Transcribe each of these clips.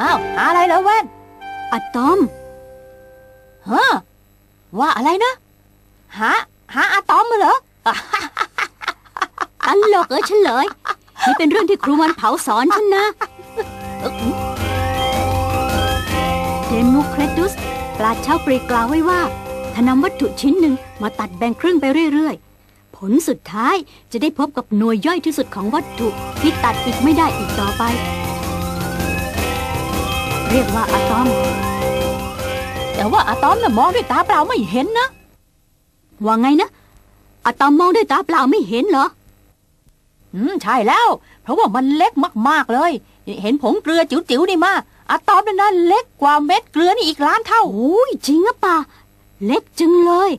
อ้าวหาอะไรเหรอแว่นอะตอมฮะว่าอะไรนะ หา หาอะตอมมาเหรออะตลกเออเฉลย นี่เป็นเรื่องที่ครูวันเผาสอนฉันนะเดโมเครตุสปราชญ์ชาวกรีกกล่าวไว้ว่าถ้านำวัตถุชิ้นหนึ่งมาตัดแบ่งครึ่งไปเรื่อยๆ ผลสุดท้ายจะได้พบกับหน่วยย่อยที่สุดของวัตถุที่ตัดอีกไม่ได้อีกต่อไป เรียกว่าอะตอม แต่ว่าอะตอมน่ะมองด้วยตาเปล่าไม่เห็นนะ ว่าไงนะอะตอมมองด้วยตาเปล่าไม่เห็นเหรอ อืมใช่แล้ว เพราะว่ามันเล็กมากๆเลย เห็นผงเกลือจิ๋วๆนี่มาอะตอมนั่นนะเล็กกว่าเม็ดเกลือนี่อีกล้านเท่าโอ้ยจริงอะป่ะเล็กจังเลย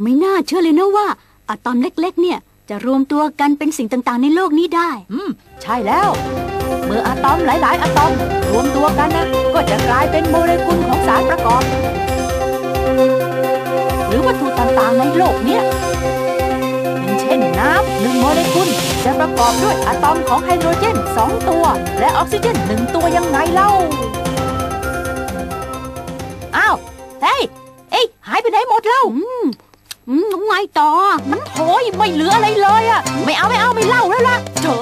ไม่น่าเชื่อเลยนะว่าอะตอมเล็ก ๆ เนี่ย จะรวมตัวกันเป็นสิ่งต่างๆ ในโลกนี้ได้ อืม ใช่แล้วเมื่ออะตอมหลาย ๆอะตอม รวมตัวกันนะก็จะกลายเป็นโมเลกุลของสารประกอบ หรือวัตถุต่าง ๆ ในโลกเนี้ยอย่างเช่นน้ำหนึ่งโมเลกุลจะประกอบด้วยอะตอมของไฮโดรเจนสองตัว และออกซิเจนหนึ่งตัวยังไงเล่าอ้าวเฮ้ยเอ้ยหายไปไหนหมดเล่าอืมอืมแล้วไงต่อ มันโถยไม่เหลืออะไรเลยอะไม่เอาไม่เอาไม่เล่าแล้วล่ะเจ๋ยชอบ